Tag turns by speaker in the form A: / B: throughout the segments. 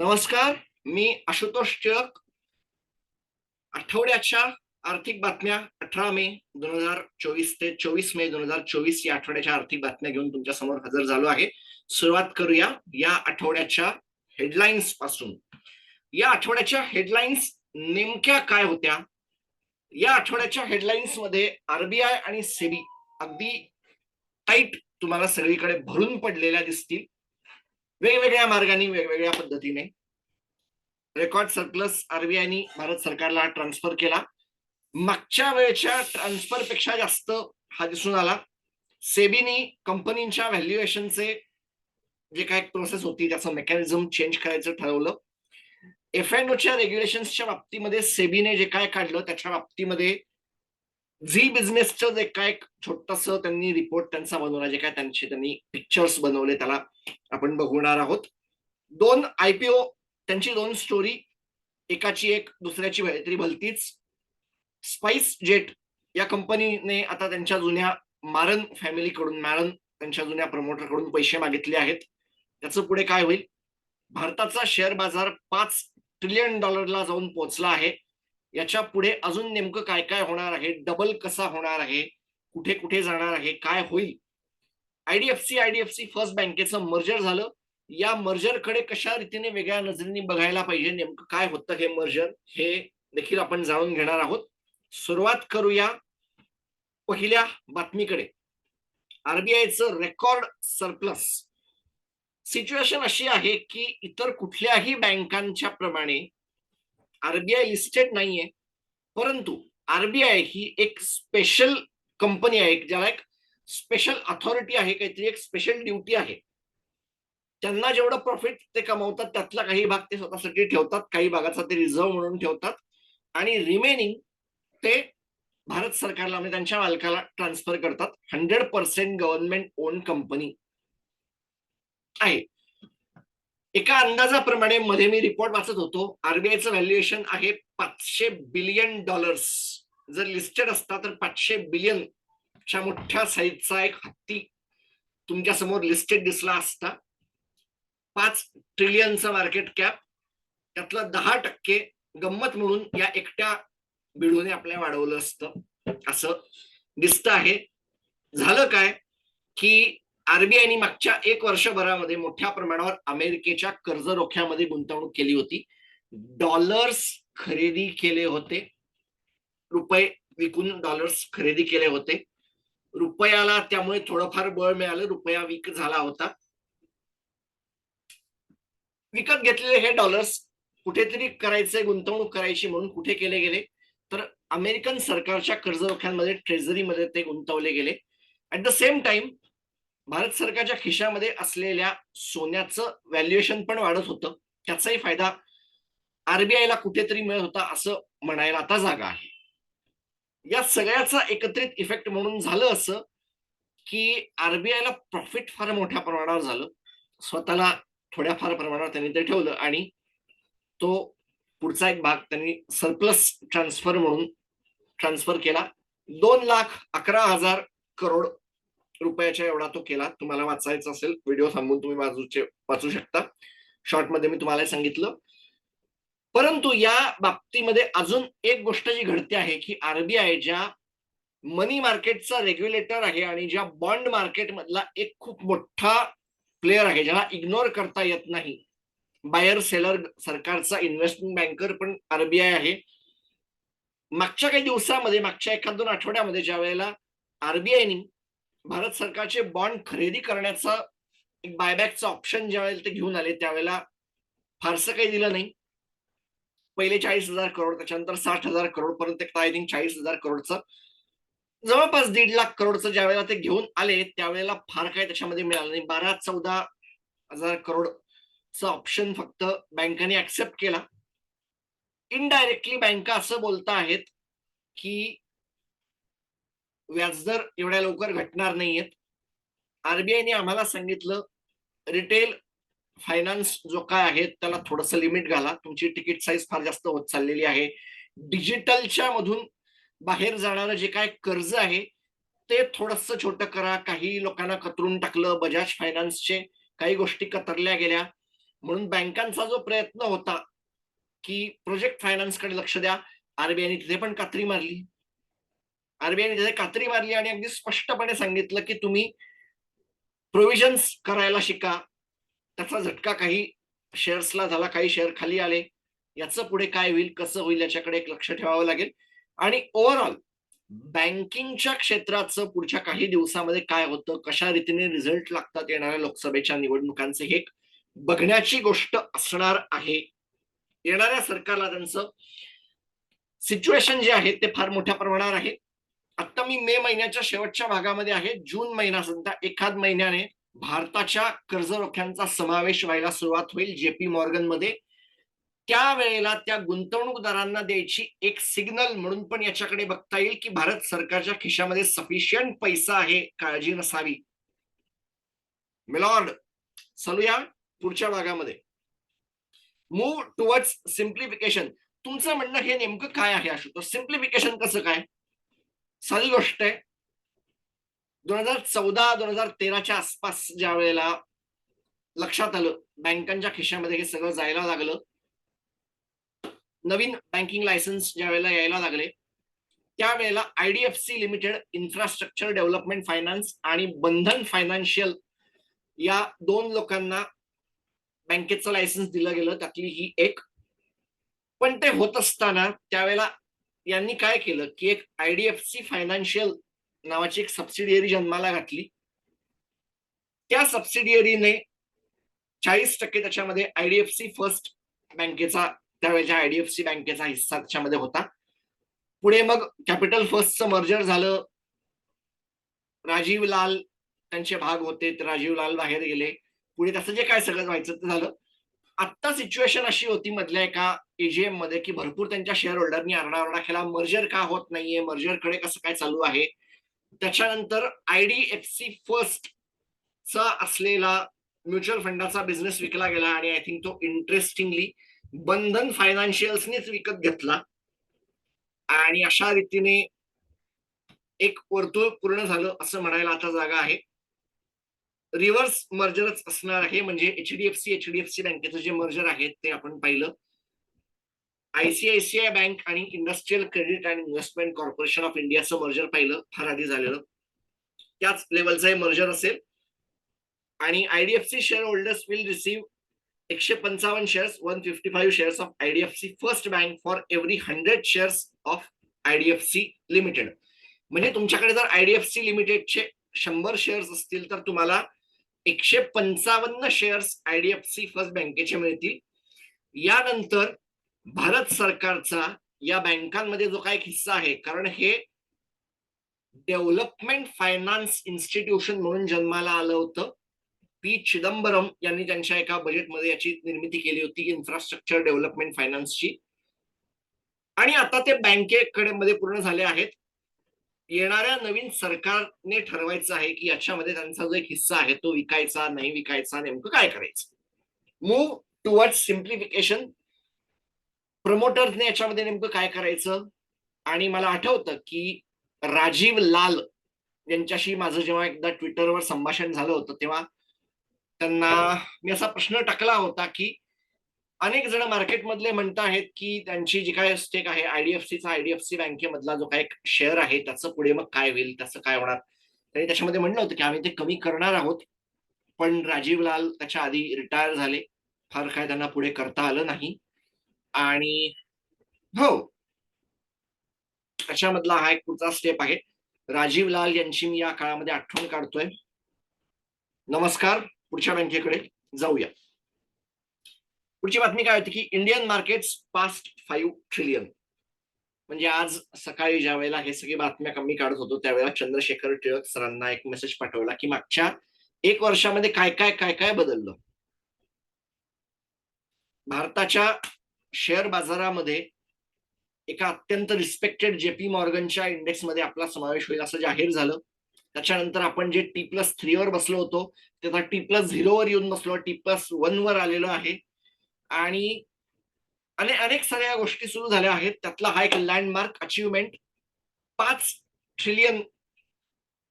A: नमस्कार मी आशुतोष टिळक आठवड्याच्या आर्थिक बातम्या अठरा मे दोन हजार चोवीस ते चोवीस मे दोन हजार चोवीस या आठवड्याच्या आर्थिक बातम्या घेऊन तुमच्यासमोर हजर झालो आहे. सुरुवात करूया या आठवड्याच्या हेडलाईन्सपासून. या आठवड्याच्या हेडलाईन्स नेमक्या काय होत्या? या आठवड्याच्या हेडलाईन्समध्ये आरबीआय आणि सेबी अगदी टाईट तुम्हाला सगळीकडे भरून पडलेल्या दिसतील. वेगवेगळ्या मार्गाने वेगवेगळ्या पद्धतीने. रेकॉर्ड सरप्लस आरबीआयनी भारत सरकारला ट्रान्सफर केला. मागच्या वेळेच्या ट्रान्सफरपेक्षा जास्त हा दिसून आला. सेबीनी कंपनीच्या व्हॅल्युएशनचे जे काय प्रोसेस होती त्याचं मेकॅनिझम चेंज करायचं ठरवलं. एफ एन ओच्या रेग्युलेशनच्या बाबतीमध्ये सेबीने जे काय काढलं त्याच्या बाबतीमध्ये झी बिझनेसचं जे काय छोटस त्यांनी रिपोर्ट त्यांचा बनवला जे काय त्यांचे त्यांनी पिक्चर्स बनवले त्याला आपण बघणार आहोत. दोन आयपीओ त्यांची दोन स्टोरी एकाची एक दुसऱ्याची तरी भलतीच. स्पाइस जेट या कंपनीने आता त्यांच्या जुन्या मारन फॅमिलीकडून मॅरन त्यांच्या जुन्या प्रमोटरकडून पैसे मागितले आहेत. त्याचं पुढे काय होईल? भारताचा शेअर बाजार पाच ट्रिलियन डॉलरला जाऊन पोहोचला आहे. याच्यापुढे अजून नेमकं काय काय होणार आहे? डबल कसा होणार आहे? कुठे कुठे जाणार आहे? काय होईल? आयडीएफसी आयडीएफसी फर्स्ट बँकेचं मर्जर झालं. या मर्जरकडे कशा रीतीने वेगळ्या नजरेने बघायला पाहिजे? नेमकं काय होतं हे मर्जर हे देखील आपण जाणून घेणार आहोत. सुरुवात करूया पहिल्या बातमीकडे. आरबीआयचं रेकॉर्ड सरप्लस सिच्युएशन अशी आहे की इतर कुठल्याही बँकांच्या प्रमाणे आरबीआय लिस्टेड नाहीये. परंतु आरबीआय ही एक स्पेशल कंपनी आहे ज्याला एक स्पेशल अथॉरिटी आहे काहीतरी एक स्पेशल ड्युटी आहे. त्यांना जेवढं प्रॉफिट ते कमवतात त्यातला काही भाग ते स्वतःसाठी ठेवतात काही भागाचा ते रिझर्व म्हणून ठेवतात. आणि रिमेनिंग ते भारत सरकारला म्हणजे त्यांच्या मालकाला ट्रान्सफर करतात. Hundred percent government own company आहे. एका अंदाजाप्रमाणे मध्ये मी रिपोर्ट वाचत होतो. आरबीआयचं व्हॅल्युएशन आहे पाचशे बिलियन डॉलर्स जर लिस्टेड असता तर पाचशे बिलियन च्या मोठ्या साईजचा एक हत्ती तुमच्यासमोर लिस्टेड दिसला असता. पाच ट्रिलियनचा मार्केट कॅप त्यातलं दहा टक्के गंमत म्हणून या एकट्या बिडूने आपल्या वाढवलं असतं. असं दिसत आहे. झालं काय? की आरबीआयने मागच्या एक वर्षभरामध्ये मोठ्या प्रमाणावर अमेरिकेच्या कर्ज रोख्यामध्ये गुंतवणूक केली होती. डॉलर्स खरेदी केले होते. रुपये विकून डॉलर्स खरेदी केले होते. रुपयाला त्यामुळे थोडंफार बळ मिळालं. रुपया वीक झाला होता. विकत घेतलेले हे डॉलर्स कुठेतरी करायचे गुंतवणूक करायची म्हणून कुठे केले गेले? तर अमेरिकन सरकारच्या कर्ज रोख्यांमध्ये ट्रेझरीमध्ये ते गुंतवले गेले. At the same time Bharat सरकारच्या खिशामध्ये असलेल्या सोन्याचं व्हॅल्युएशन पण वाढत होतं. त्याचाही फायदा आरबीआयला कुठेतरी मिळत होता असं म्हणायला आता जागा आहे. या सगळ्याचा एकत्रित इफेक्ट म्हणून झालं असं की आरबीआयला प्रॉफिट फार मोठ्या प्रमाणावर झालं. स्वतःला थोड्याफार प्रमाणावर त्यांनी ते ठेवलं आणि तो पुढचा एक भाग त्यांनी सरप्लस ट्रान्सफर म्हणून ट्रान्सफर केला. दोन लाख अकरा हजार करोड रुपयाच्या एवढा तो केला. तुम्हाला वाचायचा असेल व्हिडिओ थांबून तुम्ही वाचूचे वाचू शकता. शॉर्टमध्ये मी तुम्हाला सांगितलं. परंतु या बाबतीमध्ये अजून एक गोष्ट जी घडते आहे की आरबीआय ज्या मनी मार्केटचा रेग्युलेटर आहे आणि ज्या बॉन्ड मार्केट मधला एक खूप मोठा प्लेअर आहे ज्याला इग्नोर करता येत नाही. बायर सेलर सरकारचा इन्व्हेस्टमेंट बँकर पण आरबीआय आहे. मागच्या काही दिवसामध्ये मागच्या एखाद दोन आठवड्यामध्ये ज्या वेळेला आरबीआयनी भारत सरकारचे बॉन्ड खरेदी करण्याचा एक बायबॅकचं ऑप्शन ज्या वेळेला ते घेऊन आले त्यावेळेला फारसं काही दिलं नाही. पहिले चाळीस हजार करोड त्याच्यानंतर साठ हजार करोड पर्यंत आय थिंक चाळीस हजार करोडचं जवळपास दीड लाख करोडचं ज्या वेळेला ते घेऊन आले त्यावेळेला फार काही त्याच्यामध्ये मिळालं नाही. बारा चौदा हजार करोडचं ऑप्शन फक्त बँकांनी ऍक्सेप्ट केला. इनडायरेक्टली बँका असं बोलता आहेत की व्याजदर एवढ्या लवकर घटणार नाहीयेत. आरबीआयने आम्हाला सांगितलं रिटेल फायनान्स जो काय आहे त्याला थोडस लिमिट घाला. तुमची तिकीट साईज फार जास्त होत चाललेली आहे. डिजिटलच्या मधून बाहेर जाणारं जे काय कर्ज आहे ते थोडस छोटं करा. काही लोकांना कतरून टाकलं बजाज फायनान्सचे काही गोष्टी कतरल्या गेल्या. म्हणून बँकांचा जो प्रयत्न होता की प्रोजेक्ट फायनान्सकडे लक्ष द्या. आरबीआयने तिथे पण कात्री मारली. आरबीआयने तिथे कात्री मारली आणि अगदी स्पष्टपणे सांगितलं की तुम्ही प्रोव्हिजन्स करायला शिका. त्याचा झटका काही शेअर्सला झाला काही शेअर खाली आले. याचं पुढे काय होईल कसं होईल याच्याकडे एक लक्ष ठेवावं लागेल. आणि ओव्हरऑल बँकिंगच्या क्षेत्राचं पुढच्या काही दिवसामध्ये काय होतं कशा रीतीने रिझल्ट लागतात येणाऱ्या लोकसभेच्या निवडणुकांचे हे बघण्याची गोष्ट असणार आहे. येणाऱ्या सरकारला त्यांचं सिच्युएशन जे आहे ते फार मोठ्या प्रमाणावर आहे. आता मी मे महिन्याच्या शेवटच्या भागामध्ये आहे. जून महिना सुद्धा एखाद महिन्याने भारताच्या कर्जरोख्यांचा समावेश व्हायला सुरुवात होईल जेपी मॉर्गनमध्ये त्यावेळेला त्या गुंतवणूकदारांना द्यायची एक सिग्नल म्हणून पण याच्याकडे बघता येईल की भारत सरकारच्या खिशामध्ये सफिशियंट पैसा आहे काळजी नसावी. मिलॉर्ड चलूया पुढच्या भागामध्ये. मूव्ह टुवर्ड्स सिम्प्लिफिकेशन तुमचं म्हणणं हे नेमकं काय आहे आशुतोष? सिम्प्लिफिकेशन कसं काय? साधी गोष्ट आहे. दोन हजार चौदा दोन हजार तेराच्या आसपास ज्या वेळेला लक्षात आलं बँकांच्या खिशामध्ये हे सगळं जायला लागलं. नवीन बँकिंग लायसन्स ज्या वेळेला यायला लागले त्यावेळेला IDFC limited infrastructure development finance आणि बंधन फायनान्शियल या दोन लोकांना बँकेचं लायसन्स दिलं गेलं त्यातली ही एक. पण ते होत असताना त्यावेळेला यांनी काय केलं की एक आयडीएफसी फायनान्शियल नावाची एक सबसिडियरी जन्माला घातली. त्या सबसिडियरीने चाळीस टक्के त्याच्यामध्ये आयडीएफसी फर्स्ट बँकेचा त्यावेळेच्या आयडीएफसी बँकेचा हिस्सा त्याच्यामध्ये होता. पुढे मग कॅपिटल फर्स्टचं मर्जर झालं. राजीव लाल त्यांचे भाग होते तर राजीव लाल बाहेर गेले. पुढे त्याचं जे काय सगळं व्हायचं ते झालं. आत्ता सिच्युएशन अशी होती मधल्या एका एजीएममध्ये की भरपूर त्यांच्या शेअर होल्डरनी आरडाओरडा केला मर्जर का होत नाहीये मर्जरकडे कसं काय चालू आहे? त्याच्यानंतर आयडीएफसी फर्स्ट चा असलेला म्युच्युअल फंडाचा बिझनेस विकला गेला आणि आय थिंक तो इंटरेस्टिंगली बंधन फायनान्शियल्सनीच विकत घेतला. आणि अशा रीतीने एक वर्तुळ पूर्ण झालं असं म्हणायला आता जागा आहे. रिव्हर्स मर्जरच असणार आहे म्हणजे एचडीएफसी एचडीएफसी बँकेचं जे मर्जर आहे ते आपण पाहिलं. आयसीआयसीआय बँक आणि industrial credit and investment corporation of इंडियाचं मर्जर पाहिलं फार आधी झालेलं. त्याच लेवलचं हे मर्जर असेल. आणि IDFC share holders will receive एकशे पंचावन्न shares one fifty five shares of IDFC first bank for every hundred shares of IDFC limited म्हणजे तुमच्याकडे जर आयडीएफसी लिमिटेडचे शंभर शेअर्स असतील तर तुम्हाला एकशे पंचावन्न शेअर्स आयडीएफसी फर्स्ट बँकेचे मिळतील. यानंतर भारत सरकारचा या बँकांमध्ये जो काही हिस्सा आहे कारण हे डेव्हलपमेंट फायनान्स इन्स्टिट्यूशन म्हणून जन्माला आलं होतं. पी चिदंबरम यांनी त्यांच्या एका बजेटमध्ये याची निर्मिती केली होती इन्फ्रास्ट्रक्चर डेव्हलपमेंट फायनान्सची आणि आता ते बँकेकडे मध्ये पूर्ण झाले आहेत. येणाऱ्या नवीन सरकारने ठरवायचं आहे की याच्यामध्ये त्यांचा जो एक हिस्सा आहे तो विकायचा नाही विकायचा नेमकं काय करायचं? मूव्ह टुवर्ड सिम्प्लिफिकेशन प्रमोटर्सने याच्यामध्ये नेमकं काय करायचं? आणि मला आठवतं की राजीव लाल यांच्याशी माझं जेव्हा एकदा ट्विटरवर संभाषण झालं होतं तेव्हा त्यांना मी असा प्रश्न टाकला होता की अनेक जण मार्केटमधले म्हणत आहेत की त्यांची जी काय स्टेक आहे आयडीएफसीचा आयडीएफसी बँकेमधला जो काय शेअर आहे त्याचं पुढे मग काय होईल त्याचं काय होणार? त्यांनी त्याच्यामध्ये म्हणलं होतं की आम्ही ते कमी करणार आहोत पण राजीव लाल त्याच्या आधी रिटायर झाले. फार काय त्यांना पुढे करता आलं नाही. आणि हो. त्याच्यामधला हा एक पुढचा स्टेप आहे. राजीव लाल यांची मी या काळामध्ये आठवण काढतोय. नमस्कार पुढच्या बँकेकडे जाऊया. पुढची बातमी काय होती की Indian markets past five trillion म्हणजे आज सकाळी ज्या वेळेला हे सगळी बातम्या कमी काढत होतो त्यावेळेला चंद्रशेखर टिळक सरांना एक मेसेज पाठवला की मागच्या एक वर्षामध्ये काय काय काय काय बदललं? भारताच्या शेअर बाजारामध्ये एका अत्यंत रिस्पेक्टेड जेपी मॉर्गनच्या इंडेक्समध्ये आपला समावेश होईल असं जाहीर झालं. त्याच्यानंतर आपण जे टी प्लस थ्रीवर बसलो होतो ते आता टी प्लस झिरोवर येऊन बसलो. टी प्लस वन वर आलेलो आहे. आणि अनेक अनेक साऱ्या गोष्टी सुरू झाल्या आहेत. त्यातला हा एक लँडमार्क अचिव्हमेंट पाच ट्रिलियन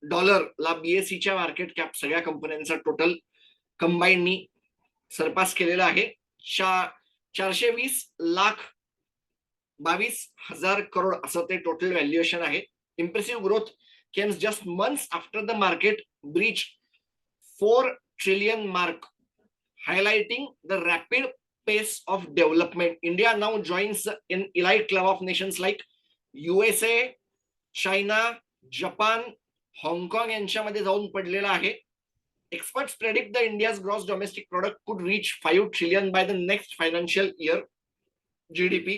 A: डॉलरला बीएससीच्या मार्केट कॅप सगळ्या कंपन्यांचा टोटल कंबाईननी सरपास केलेला आहे. चा- चारशे वीस लाख बावीस हजार करोड असं ते टोटल व्हॅल्युएशन आहे. Impressive growth comes just months after the market breach four trillion mark highlighting the rapid pace of development. India now joins in elite club of nations like USA, China Japan हाँगकाँग यांच्यामध्ये जाऊन पडलेला आहे experts predict the India's gross domestic product could reach five trillion by the next financial year GDP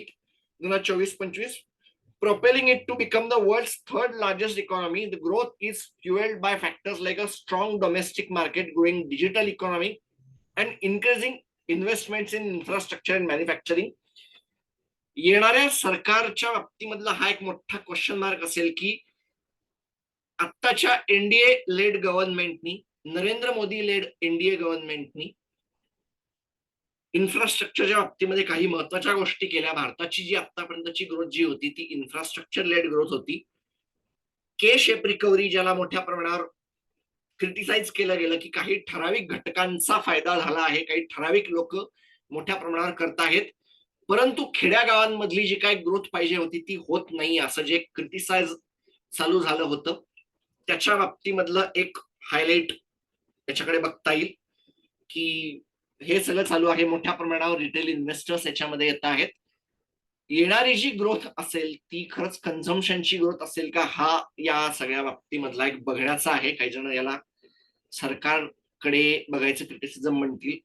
A: दोन हजार चोवीस पंचवीस propelling it to become the world's third largest economy. The growth is fueled by factors like a strong domestic market, growing digital economy, and increasing investment in infrastructure and manufacturing येणाऱ्या सरकारच्या बाबतीमधला हा एक मोठा question mark असेल की आत्ताच्या NDA led गव्हर्नमेंटनी Narendra Modi led NDA गव्हर्नमेंटनी इन्फ्रास्ट्रक्चरच्या बाबतीमध्ये काही महत्त्वाच्या गोष्टी केल्या. भारताची जी आतापर्यंतची ग्रोथ जी होती ती इन्फ्रास्ट्रक्चर लेड ग्रोथ होती. के शेप रिकव्हरी ज्याला मोठ्या प्रमाणावर क्रिटिसाइज केलं गेलं की काही ठराविक घटकांचा फायदा झाला आहे काही ठराविक लोक मोठ्या प्रमाणावर करत आहेत. परंतु खेड्यागावांमधली जी काही ग्रोथ पाहिजे होती ती होत नाही असं जे क्रिटिसाइज चालू झालं होतं. त्याच्या बाबतीमधलं एक हायलाइट याच्याकडे बघता येईल की हे सगळं चालू आहे. मोठ्या प्रमाणावर रिटेल इन्व्हेस्टर्स याच्यामध्ये येत आहेत. येणारी जी ग्रोथ असेल ती खरंच कन्झम्पशनची ग्रोथ असेल का? हा या सगळ्या बाबतीमधला एक बघण्याचा आहे. काही जण याला सरकारकडे बघायचं क्रिटिसिझम म्हणतील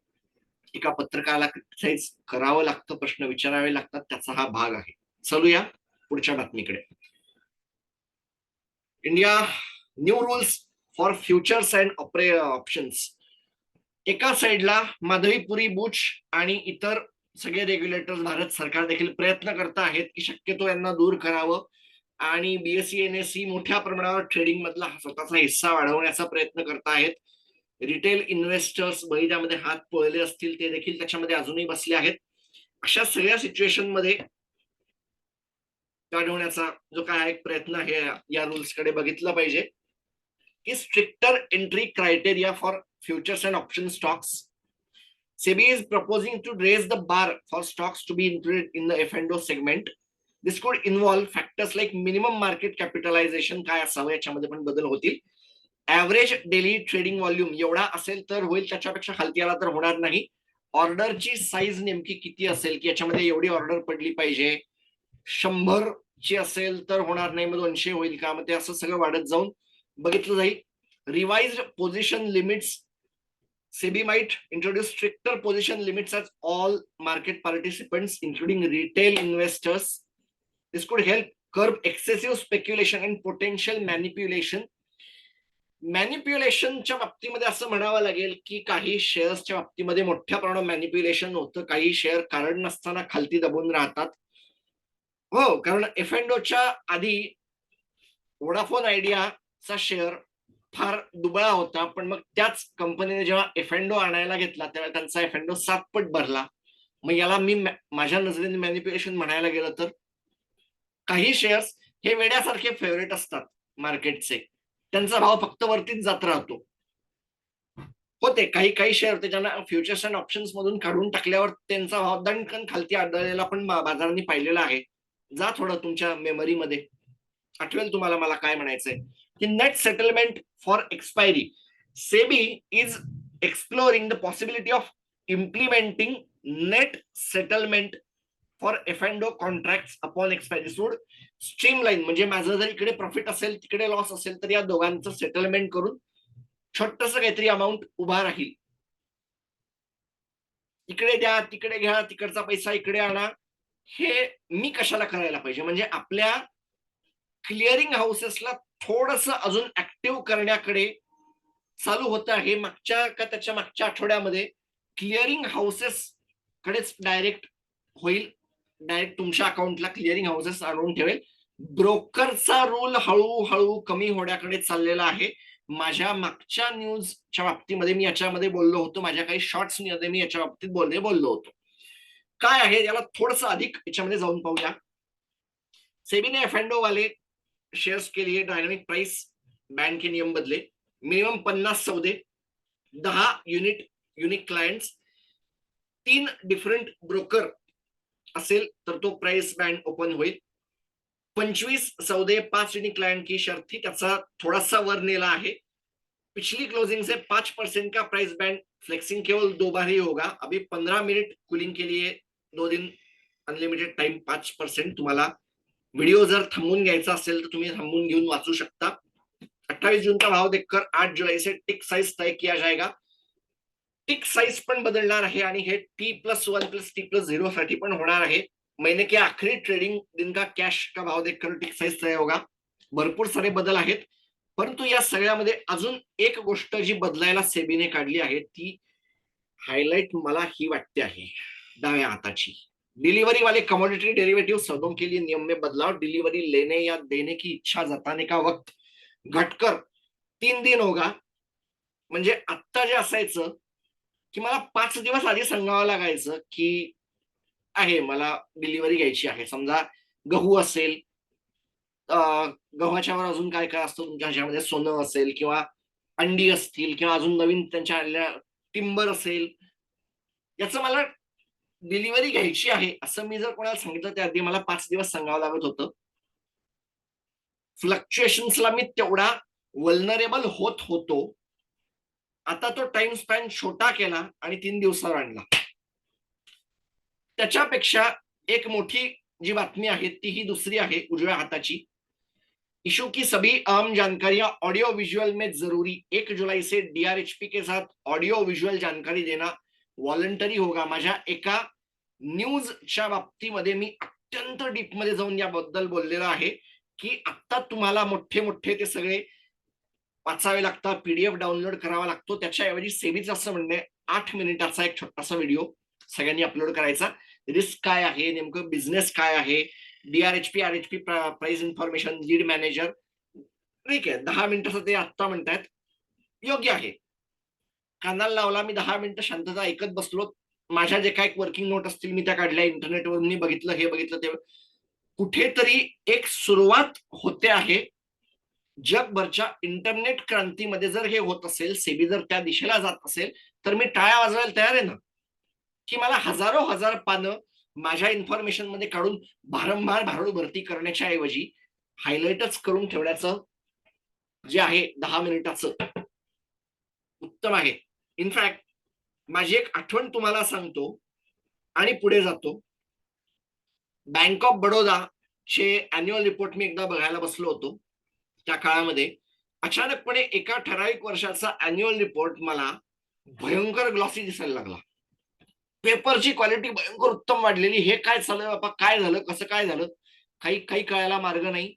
A: एका पत्रकाला क्रिटिसाइज करावं लागतं प्रश्न विचारावे लागतात त्याचा हा भाग आहे. चलूया पुढच्या बातमीकडे. India new rules for futures and ऑपरे ऑप्शन्स. एका साइडला माधवीपुरी बुच आणि इतर सगळे रेग्युलेटर्स भारत सरकार देखील प्रयत्न करत आहेत की शक्यतो यांना दूर करावं. आणि बीएससी एनएससी मोठ्या प्रमाणावर ट्रेडिंग मधला स्वतःचा हिस्सा वाढवण्याचा प्रयत्न करतायत आहेत. रिटेल इन्व्हेस्टर्स बळीजामध्ये त्यामध्ये हात पळले असतील ते देखील त्याच्यामध्ये अजूनही बसले आहेत. अशा सगळ्या सिच्युएशनमध्ये काढवण्याचा जो काय एक प्रयत्न आहे या रुल्सकडे बघितला पाहिजे की stricter entry criteria for futures and option stocks. SEBI proposing to to the bar for stocks to to in included in the F&O segment this could involve factors like minimum market capitalization काय असावं याच्यामध्ये पण बदल होतील. Average daily trading volume एवढा असेल तर होईल त्याच्यापेक्षा खालती आला तर होणार नाही. ऑर्डरची साईज नेमकी किती असेल की याच्यामध्ये एवढी ऑर्डर पडली पाहिजे? शंभर ची असेल तर होणार नाही मग दोनशे होईल का? मग ते असं सगळं वाढत जाऊन बघितलं जाईल. Revised position limits SEBI might introduce stricter position limits all market participants including retail investors. This could help curb excessive speculation and potential manipulation. मॅनिप्युलेशनच्या बाबतीमध्ये असं म्हणावं लागेल की काही शेअर्सच्या बाबतीमध्ये मोठ्या प्रमाणात मॅनिप्युलेशन होतं काही शेअर कारण नसताना खालती दबून राहतात. हो कारण एफ च्या आधी वोडाफोन आयडियाचा शेअर फार दुबळा होता. पण मग त्याच कंपनीने जेव्हा एफेंडो आणायला घेतला तेव्हा त्यांचा एफेंडो सात सातपट भरला. मग याला मी माझ्या नजरेने मॅनिप्युलेशन म्हणायला गेलं तर? काही शेअर्स हे वेड्यासारखे फेवरेट असतात मार्केटचे त्यांचा भाव फक्त वरतीच जात राहतो. होते काही काही शेअर होते ज्यांना फ्युचर्स अँड ऑप्शन्स मधून काढून टाकल्यावर त्यांचा भाव दणकन खालती आढळलेला पण बाजारांनी पाहिलेला आहे. जा थोडं तुमच्या मेमरीमध्ये आठवेल तुम्हाला मला काय म्हणायचंय. की net settlement for expiry SEBI is exploring the possibility of implementing net settlement for F and O contract upon expiry should streamline म्हणजे माझं जर इकडे प्रॉफिट असेल तिकडे लॉस असेल तर या दोघांचं सेटलमेंट करून छोटस काहीतरी अमाऊंट उभा राहील. इकडे द्या तिकडे घ्या तिकडचा पैसा इकडे आणा. हे मी कशाला करायला पाहिजे? म्हणजे आपल्या क्लिअरिंग हाऊसेसला थोडस अजून ऍक्टिव्ह करण्याकडे चालू होत आहे. मागच्या का त्याच्या मागच्या आठवड्यामध्ये क्लिअरिंग हाऊसेस कडेच डायरेक्ट होईल. डायरेक्ट तुमच्या अकाउंटला क्लिअरिंग हाऊसेस आणून ठेवेल. ब्रोकरचा रोल हळूहळू कमी होण्याकडे चाललेला आहे. माझ्या मागच्या न्यूजच्या बाबतीमध्ये मी याच्यामध्ये बोललो होतो. माझ्या काही शॉर्ट्समध्ये मी याच्या बाबतीत बोलले बोललो होतो. काय आहे? याला थोडस अधिक याच्यामध्ये जाऊन पाहूया. सेबीने एफेंडो वाले शेअर्स के लिए डायनामिक प्राइस बँड के नियम बदले. मिनिमम पन्नास सौदे दहा युनिट युनिक क्लायंट्स तीन डिफरंट ब्रोकर असेल तर तो प्राइस बँड ओपन होईल. पंचवीस सौदे पाच युनिक क्लायंट की शर्थी त्याचा थोडासा वर नेला आहे. पिछली क्लोजिंग से पांच परसेंट का प्राइस बैंड फ्लेक्सिंग केवल दो बार ही होगा. अभी पंद्रह मिनट कूलिंग के लिए दो दिन अनलिमिटेड टाइम पाच परसेंट तुम्हाला व्हिडिओ जर थांबून घ्यायचा असेल तर तुम्ही थांबून घेऊन वाचू शकता. अट्ठाईस जून का भाव देखकर आठ जुलाई से टिक साइज तय किया जाएगा. टिक साईज पण बदलणार आहे आणि हे T plus one plus T plus zero साठी पण होणार आहे. महिने की आखरी ट्रेडिंग दिन का कॅश का भाव देखकर टिक साईज तय होगा. भरपूर सारे बदल आहेत. परंतु या सगळ्यामध्ये अजून एक गोष्ट जी बदलायला सेबीने काढली आहे ती हायलाइट मला ही वाटते आहे. डाव्या हाताची. डिलिव्हरी वाले कमोडिटी डेरिवेटिव सौदों के लिए नियम में बदलाव. डिलीवरी लेने या देने की इच्छा जताने का वक्त? घटकर. तीन दिन होगा. म्हणजे आत्ता जे असायचं की मला पाच दिवस आधी सांगावं लागायचं की आहे मला डिलिव्हरी घ्यायची आहे. समजा गहू असेल गव्हाच्या गव्हाच्यावर अजून काय काय असतं तुमच्या ह्याच्यामध्ये? सोनं असेल किंवा अंडी असतील किंवा अजून नवीन त्यांच्या आलेल्या टिंबर असेल. याचं मला डिलिव्हरी घ्यायची आहे असं मी जर कोणाला सांगितलं त्या आधी मला पाच दिवस सांगावं लागत होतं. फ्लक्च्युएशन्सला मी तेवढा वल्नरेबल होत होतो. आता तो टाइम स्पॅन छोटा केला आणि तीन दिवसावर आणला. त्याच्यापेक्षा एक मोठी जी बातमी आहे ती ही दुसरी आहे उजव्या हाताची. इशू की सभी अहम जानकारियां ऑडियो विजुअल में जरूरी. एक जुलाई से डीआरएचपी के साथ ऑडियो विजुअल जानकारी देना वॉलंटरी होगा. माझ्या एका न्यूजच्या बाबतीमध्ये मी अत्यंत डीपमध्ये जाऊन याबद्दल बोललेलो आहे की आता तुम्हाला मोठे मोठे ते सगळे वाचावे लागतात पीडीएफ डाउनलोड करावा लागतो. त्याच्याऐवजी सेबीचं असं म्हणणे आठ मिनिटाचा एक छोटासा व्हिडिओ सगळ्यांनी अपलोड करायचा. रिस्क काय आहे? नेमकं बिझनेस काय आहे? DRHP R H P price information lead manager ठीक आहे. दहा मिनिटाचं ते आत्ता म्हणतायत. योग्य आहे. कानाला लावला मी दहा मिनिटं शांतता ऐकत बसलो. माझ्या जे काय वर्किंग नोट असतील मी त्या काढल्या. इंटरनेटवरून मी बघितलं हे बघितलं ते कुठेतरी एक सुरुवात होते आहे. जगभरच्या इंटरनेट क्रांतीमध्ये जर हे होत असेल सेबी जर त्या दिशेला जात असेल तर मी टाळ्या वाजवायला तयार आहे ना? की मला हजारो हजार पानं माझ्या इन्फॉर्मेशनमध्ये काढून भारंभार भारूड भरती करण्याच्या ऐवजी हायलाइटच करून ठेवण्याचं जे आहे दहा मिनिटाचं उत्तम आहे. इनफॅक्ट माझी एक आठवण तुम्हाला सांगतो आणि पुढे जातो. बँक ऑफ बडोदा चे अॅन्युअल रिपोर्ट मी एकदा बघायला बसलो होतो. त्या काळामध्ये अचानकपणे एका ठराविक वर्षाचा अॅन्युअल रिपोर्ट मला भयंकर ग्लॉसी दिसायला लागला. पेपरची क्वालिटी भयंकर उत्तम वाढलेली. हे काय चाललंय बाबा? काय झालं? कसं काय झालं? काही काही कळायला मार्ग नाही.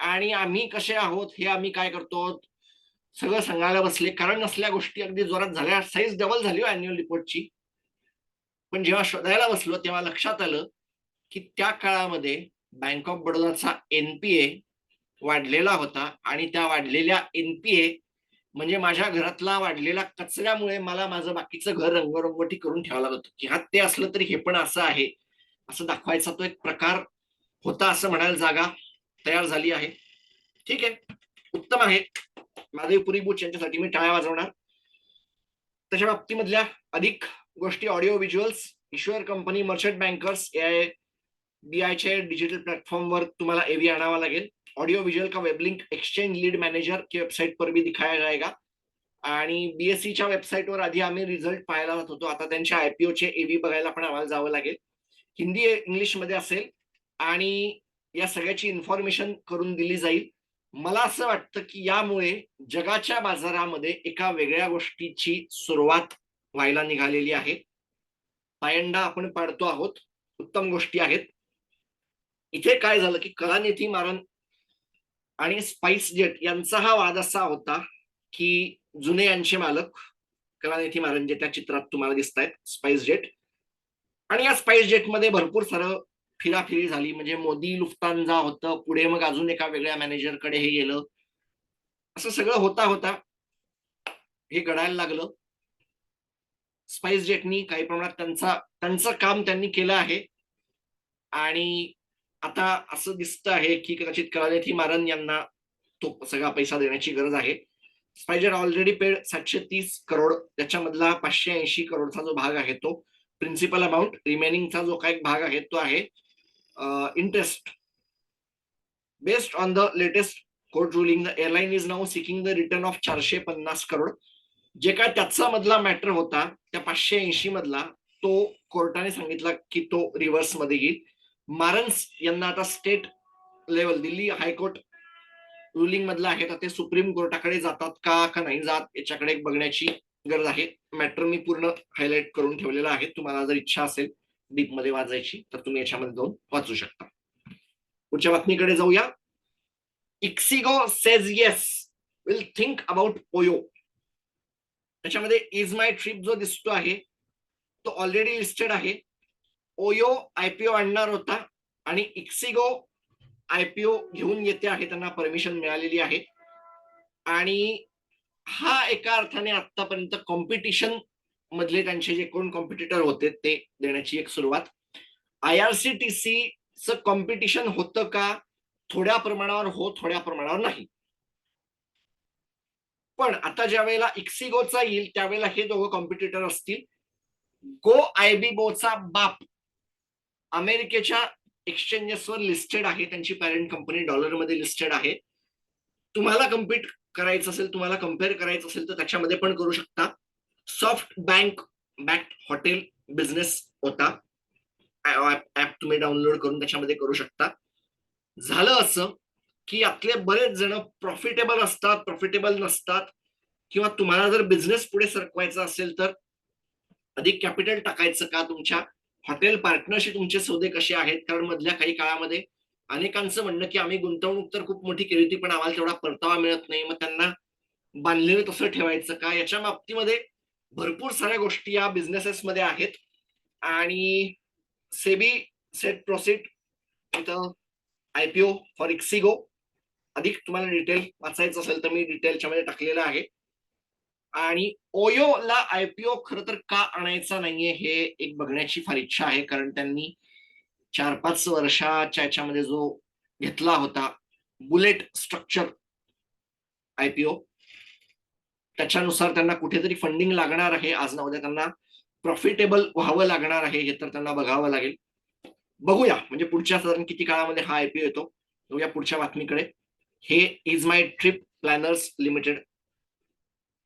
A: आणि आम्ही कसे आहोत? हे आम्ही काय करतो? सगळं सांगायला बसले. कारण नसल्या गोष्टी अगदी जोरात झाल्या. साईज डबल झाली हो अॅन्युअल रिपोर्टची पण जेव्हा शोधायला बसलो तेव्हा लक्षात आलं की त्या काळामध्ये बँक ऑफ बडोदाचा एनपीए वाढलेला होता आणि त्या वाढलेल्या एनपीए म्हणजे माझ्या घरातला वाढलेला कचऱ्यामुळे मला माझं बाकीचं घर रंगरंगोटी करून ठेवावं लागत होतं. की हा ते असलं तरी हे पण असं आहे. असं दाखवायचा तो एक प्रकार होता असं म्हणायला जागा तयार झाली आहे. ठीक आहे. उत्तम आहे. माधवी पुरी बुच यांच्यासाठी मी टाळ्या वाजवणार. त्याच्या बाबतीमधल्या अधिक गोष्टी audio visuals issuer company merchant bankers ए बीआयचे डिजिटल प्लॅटफॉर्मवर तुम्हाला एव्ही आणावा लागेल. ऑडियो विजुअल का web link exchange lead manager की वेबसाइट पर भी दिखाया जाएगा. आणि बीएससीच्या वेबसाईटवर आधी आम्ही रिझल्ट पाहायला जात होतो. आता त्यांच्या आयपीओचे एव्ही बघायला पण आम्हाला जावं लागेल. हिंदी इंग्लिशमध्ये असेल आणि या सगळ्याची इन्फॉर्मेशन करून दिली जाईल. मला असं वाटतं की यामुळे जगाच्या बाजारामध्ये एका वेगळ्या गोष्टीची सुरुवात व्हायला निघालेली आहे. पायंडा आपण पाडतो आहोत. उत्तम गोष्टी आहेत. इथे काय झालं की कलानिधी मारन आणि स्पाइस जेट यांचा हा वाद असा होता की जुने यांचे मालक कलानिधी महाराज त्या चित्रात तुम्हाला दिसत आहेत स्पाइस जेट. आणि या स्पाइस जेटमध्ये भरपूर सारं फिराफिरी झाली. म्हणजे मोदी लुफ्तांजा होतं पुढे मग अजून एका वेगळ्या मॅनेजरकडे हे गेलं. असं सगळं होता होता हे घडायला लागलं. स्पाइस जेटनी काही प्रमाणात त्यांचा त्यांचं काम त्यांनी केलं आहे. आणि आता असं दिसतं आहे की कदाचित कलानिधी मारन यांना तो सगळा पैसा देण्याची गरज आहे. स्पायजर ऑलरेडी पेड सातशे तीस करोड त्याच्यामधला पाचशे ऐंशी करोडचा जो भाग आहे तो प्रिन्सिपल अमाऊंट रिमेनिंगचा जो काही भाग आहे तो आहे interest based on the latest court ruling the airline is now seeking the return of चारशे पन्नास करोड जे काय त्याचा मधला मॅटर होता त्या पाचशे ऐंशी मधला तो कोर्टाने सांगितला की तो रिव्हर्समध्ये येईल. मारन्स यांना आता state level Delhi high court ruling मधलं आहे. तर ते सुप्रीम कोर्टाकडे जातात का का नाही जात याच्याकडे बघण्याची गरज आहे. मॅटर मी पूर्ण हायलाइट करून ठेवलेला आहे. तुम्हाला जर इच्छा असेल डीपमध्ये वाचायची तर तुम्ही याच्यामध्ये जाऊन वाचू शकता. पुढच्या बातमीकडे जाऊया. Ixigo says yes will think about OYO त्याच्यामध्ये इज माय ट्रिप जो दिसतो आहे तो ऑलरेडी लिस्टेड आहे. ओयो आयपीओ आणणार होता आणि इक्सिगो आयपीओ घेऊन येते आहे त्यांना परमिशन मिळालेली आहे. आणि हा एका अर्थाने आतापर्यंत कॉम्पिटिशन मधले त्यांचे जे कोण कॉम्पिटिटर होते ते देण्याची एक सुरुवात. I R C T C च कॉम्पिटिशन होतं का? थोड्या प्रमाणावर हो थोड्या प्रमाणावर नाही. पण आता ज्या वेळेला इक्सिगोचा येईल त्यावेळेला हे दोघं कॉम्पिटिटर असतील. गो आयबीबोचा बाप अमेरिकेच्या एक्सचेंजेसवर लिस्टेड आहे त्यांची पॅरेंट कंपनी डॉलरमध्ये लिस्टेड आहे. तुम्हाला कम्पीट करायचं असेल तुम्हाला कंपेअर करायचं असेल तर त्याच्यामध्ये पण करू शकता. Soft bank back hotel business होता. ऍप तुम्ही डाउनलोड करून त्याच्यामध्ये करू शकता. झालं असं की आपले बरेच जण प्रॉफिटेबल असतात प्रॉफिटेबल नसतात किंवा तुम्हाला जर बिझनेस पुढे सरकवायचा असेल तर अधिक कॅपिटल टाकायचं का तुमच्या? हॉटेल पार्टनरशी तुमचे सौदे कसे आहेत? कारण मधल्या काही काळामध्ये अनेकांचं म्हणणं की आम्ही गुंतवणूक तर खूप मोठी केली होती पण आम्हाला तेवढा परतावा मिळत नाही. मग त्यांना बांधलेलं तसं ठेवायचं का? याच्या बाबतीमध्ये भरपूर साऱ्या गोष्टी या बिझनेसेस मध्ये आहेत. आणि सेबी सेट प्रोसिट इथं आयपीओ फॉर इक्सिगो. अधिक तुम्हाला डिटेल वाचायचं असेल तर मी डिटेलच्या मध्ये टाकलेलं आहे. आणि ओयोला आयपीओ खर तर का आणायचा नाहीये हे एक बघण्याची फार इच्छा आहे कारण त्यांनी चार पाच वर्षाच्या याच्यामध्ये जो घेतला होता बुलेट स्ट्रक्चर आयपीओ त्याच्यानुसार त्यांना कुठेतरी फंडिंग लागणार आहे. आज ना उद्या त्यांना प्रॉफिटेबल व्हावं लागणार आहे हे तर त्यांना बघावं लागेल. बघूया म्हणजे पुढच्या साधारण किती काळामध्ये हा आयपीओ येतो. बघूया पुढच्या बातमीकडे. हे EaseMyTrip planners limited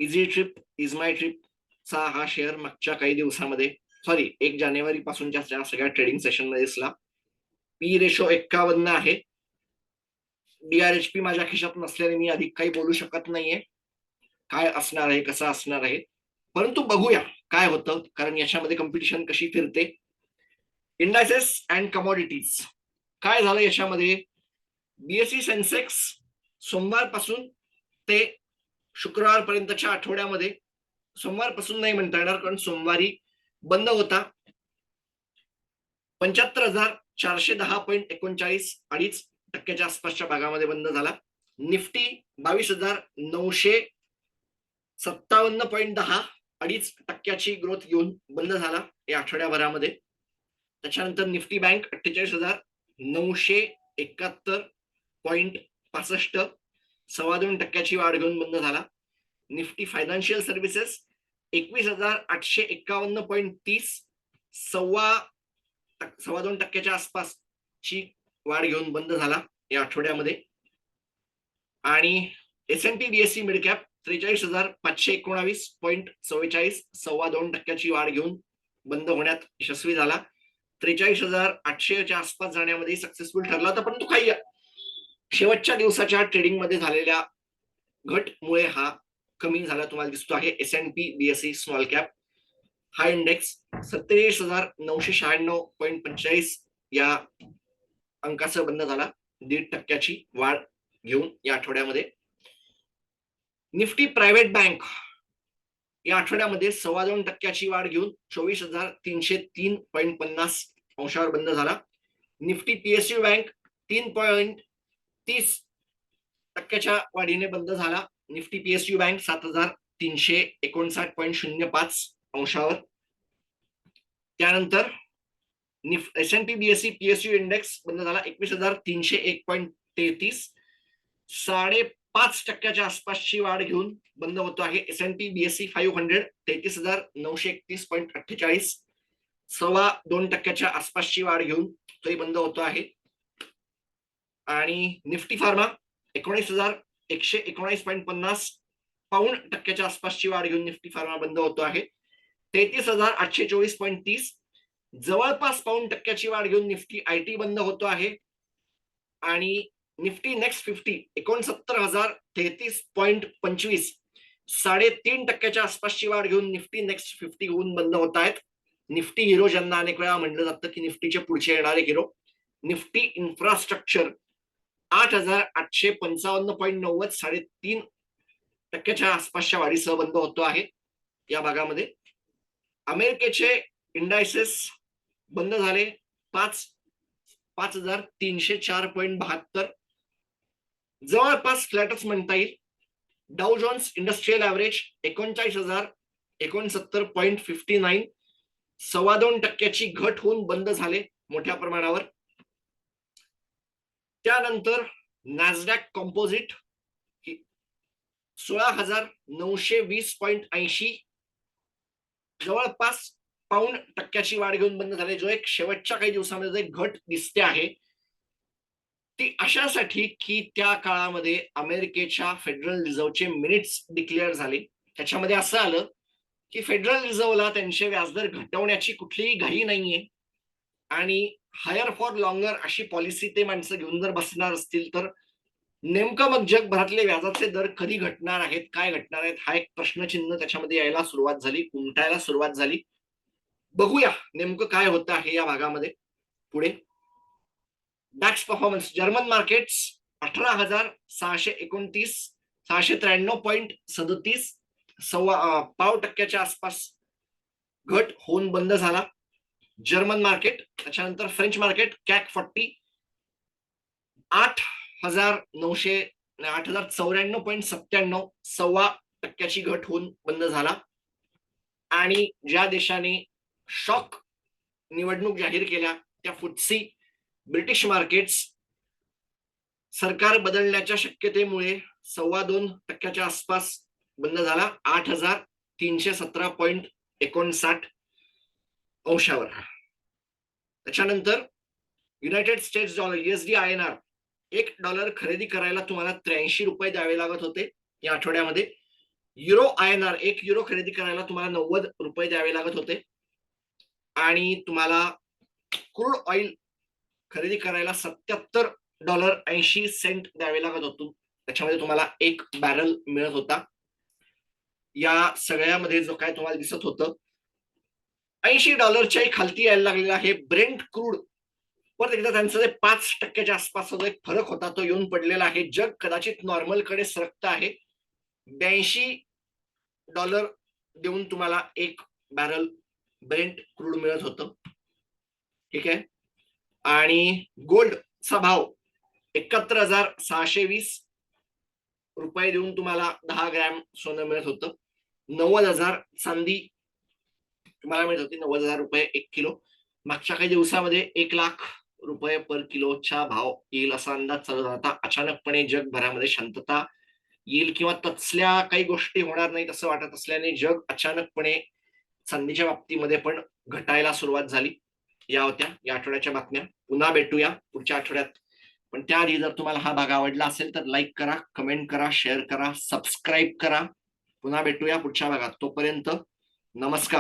A: easy trip EaseMyTrip चा हा शेअर मागच्या काही दिवसामध्ये. सॉरी एक जानेवारी पासूनच्या सगळ्या ट्रेडिंग सेशनमध्ये दिसला. पी रेशो एक्कावन्न आहे. डीआरएचपी माझ्या खिशात नसल्याने मी अधिक काही बोलू शकत नाहीये. काय असणार आहे कसं असणार आहे? परंतु बघूया काय होतं कारण याच्यामध्ये कॉम्पिटिशन कशी फिरते. इंडायसेस अँड कमोडिटीज काय झालं याच्यामध्ये? बीएससी सेन्सेक्स सोमवारपासून ते शुक्रवारपर्यंतच्या आठवड्यामध्ये सोमवारपासून नाही म्हणता येणार कारण सोमवारी बंद होता. पंच्याहत्तर हजार चारशे दहा पॉईंट एकोणचाळीस अडीच टक्क्याच्या आसपासच्या भागामध्ये बंद झाला. निफ्टी बावीस हजार नऊशे सत्तावन्न पॉईंट दहा अडीच टक्क्याची ग्रोथ घेऊन बंद झाला या आठवड्याभरामध्ये. त्याच्यानंतर निफ्टी बँक अठ्ठेचाळीस हजार नऊशे एकाहत्तर पॉईंट पासष्ट सव्वा दोन टक्क्याची वाढ घेऊन बंद झाला. निफ्टी फायनान्शियल सर्व्हिसेस एकवीस हजार आठशे एक्कावन्न पॉईंट तीस सव्वा सव्वा दोन टक्क्याच्या आसपासची वाढ घेऊन बंद झाला या आठवड्यामध्ये. आणि S N P BSE midcap त्रेचाळीस हजार पाचशे एकोणावीस पॉईंट चव्वेचाळीस सव्वा दोन टक्क्याची वाढ घेऊन बंद होण्यात यशस्वी झाला. त्रेचाळीस हजार आठशेच्या आसपास जाण्यामध्ये सक्सेसफुल ठरला होता परंतु काही शेवटच्या दिवसाच्या ट्रेडिंगमध्ये झालेल्या घटमुळे हा कमी झाला तुम्हाला दिसतो आहे. S N P BSE small cap हा इंडेक्स सत्तेचाळीस हजार नऊशे शहाण्णव पॉईंट पंचेचाळीस या अंकासह बंद झाला. दीड टक्क्याची वाढ घेऊन या आठवड्यामध्ये. निफ्टी प्रायव्हेट बँक या आठवड्यामध्ये सव्वा दोन टक्क्याची वाढ घेऊन चोवीस हजार तीनशे तीन पॉईंट पन्नास अंशावर बंद झाला. निफ्टी पीएसयू बँक तीन पॉईंट तीस टक्क्याच्या वाढीने बंद झाला. निफ्टी पीएसयू बँक सात हजार तीनशे एकोणसाठ पॉईंट शून्य पाच अंशावर. त्यानंतर nif S N P BSE PSU index बंद झाला. एकवीस हजार तीनशे एक पॉईंट तेहतीस. साडेपाच टक्क्याच्या आसपासची वाढ घेऊन बंद होतो आहे S N P BSE five hundred तेहतीस हजार नऊशे एकतीस पॉईंट अठ्ठेचाळीस. सव्वा दोन टक्क्याच्या आसपासची वाढ घेऊन तोही बंद होतो आहे. आणि निफ्टी फार्मा एकोणीस हजार एकशे एकोणीस पॉईंट पन्नास पाऊण टक्क्याच्या आसपासची वाढ घेऊन निफ्टी फार्मा बंद होतो आहे. तेहतीस हजार आठशे चोवीस पॉईंट तीस जवळपास पाऊण टक्क्याची वाढ घेऊन निफ्टी आय टी बंद होतो आहे. आणि निफ्टी नेक्स्ट फिफ्टी एकोणसत्तर हजार तेहतीस पॉईंट पंचवीस साडेतीन टक्क्याच्या आसपासची वाढ घेऊन निफ्टी नेक्स्ट फिफ्टी होऊन बंद होत आहेत. निफ्टी हिरो ज्यांना अनेक वेळा म्हटलं जातं की निफ्टीचे पुढचे येणारे हिरो. निफ्टी इन्फ्रास्ट्रक्चर आठ हजार आठशे पंचावन्न पॉईंट नव्वद साडेतीन टक्क्याच्या आसपासच्या वाढीसह बंद होतो आहे. या भागामध्ये अमेरिकेचे इंडायसेस बंद झाले. पाच पाच हजार तीनशे चार पॉईंट बहात्तर. जवळपास फ्लॅटच म्हणता येईल. डाऊ जॉन्स इंडस्ट्रीयल ऍव्हरेज एकोणचाळीस हजार एकोणसत्तर पॉईंट फिफ्टी नाईन. सव्वा दोन टक्क्याची घट होऊन बंद झाले मोठ्या प्रमाणावर. त्यानंतर नॅसडॅक कॉम्पोजिट सोळा हजार नऊशे वीस पॉईंट ऐंशी. जवळपास पाऊन टक्क्याची वाढ घेऊन बंद झाले जो एक शेवटच्या काही दिवसामध्ये घट दिसते आहे. ती अशासाठी की त्या काळामध्ये अमेरिकेच्या फेडरल रिझर्व्हचे मिनिट्स डिक्लेअर झाले. त्याच्यामध्ये असं आलं की फेडरल रिझर्व्हला त्यांचे व्याजदर घटवण्याची कुठलीही घाई नाहीये. आणि हायर फॉर लॉंगर अशी पॉलिसी ते माणसं घेऊन जर बसणार असतील तर नेमकं मग जगभरातले व्याजाचे दर कधी घटणार आहेत काय घटणार आहेत हा एक प्रश्नचिन्ह त्याच्यामध्ये यायला सुरुवात झाली उमटायला सुरुवात झाली. बघूया नेमकं काय होतं आहे या भागामध्ये. पुढे. डॅक्स परफॉर्मन्स जर्मन मार्केट्स अठरा हजार सहाशे एकोणतीस सहाशे त्र्याण्णव पॉईंट सदतीस सव्वा पाव टक्क्याच्या आसपास घट होऊन बंद झाला जर्मन मार्केट त्याच्यानंतर फ्रेंच मार्केट कॅक फॉर्टी आठ हजार नऊशे आठ हजार चौऱ्याण्णव पॉईंट सत्त्याण्णव सव्वा टक्क्याची घट होऊन बंद झाला. आणि ज्या देशाने शॉक निवडणूक जाहीर केल्या त्या फुटसी ब्रिटिश मार्केट्स सरकार बदलण्याच्या शक्यतेमुळे सव्वा दोन टक्क्याच्या आसपास बंद झाला. आठ हजार तीनशे सतरा पॉईंट एकोणसाठ अंशावर. त्याच्यानंतर United States dollar USD I N R एक डॉलर खरेदी करायला तुम्हाला त्र्याऐंशी रुपये द्यावे लागत होते या आठवड्यामध्ये. युरो आय एन आर एक युरो खरेदी करायला तुम्हाला नव्वद रुपये द्यावे लागत होते. आणि तुम्हाला क्रूड ऑइल खरेदी करायला सत्याहत्तर डॉलर ऐंशी सेंट द्यावे लागत होतो. त्याच्यामध्ये तुम्हाला एक बॅरल मिळत होता. या सगळ्यामध्ये जो काय तुम्हाला दिसत होतं ऐंशी डॉलरच्याही खालती यायला लागलेला आहे ब्रेंट क्रूड. परत एकदा त्यांचा जे पाच टक्क्याच्या आसपासचा जो एक फरक होता तो येऊन पडलेला आहे. जग कदाचित नॉर्मलकडे सरकत आहे. ब्याऐंशी डॉलर देऊन तुम्हाला एक बॅरल ब्रेंट क्रूड मिळत होतं. ठीक आहे? आणि गोल्डचा भाव एकाहत्तर हजार सहाशे वीस रुपये देऊन तुम्हाला दहा ग्रॅम सोनं मिळत होतं. नव्वद हजार चांदी तुम्हाला मिळत होती नव्वद हजार रुपये एक किलो. मागच्या काही दिवसामध्ये एक लाख रुपये पर किलोचा भाव येईल असा अंदाज चालू झाला अचानकपणे जगभरामध्ये शांतता येईल किंवा तसल्या काही गोष्टी होणार नाहीत असं वाटत असल्याने जग अचानकपणे संधीच्या बाबतीमध्ये पण घटायला सुरुवात झाली. या होत्या या आठवड्याच्या बातम्या. पुन्हा भेटूया पुढच्या आठवड्यात. पण त्याआधी जर तुम्हाला हा भाग आवडला असेल तर लाईक करा कमेंट करा शेअर करा सबस्क्राईब करा. पुन्हा भेटूया पुढच्या भागात. तोपर्यंत नमस्कार.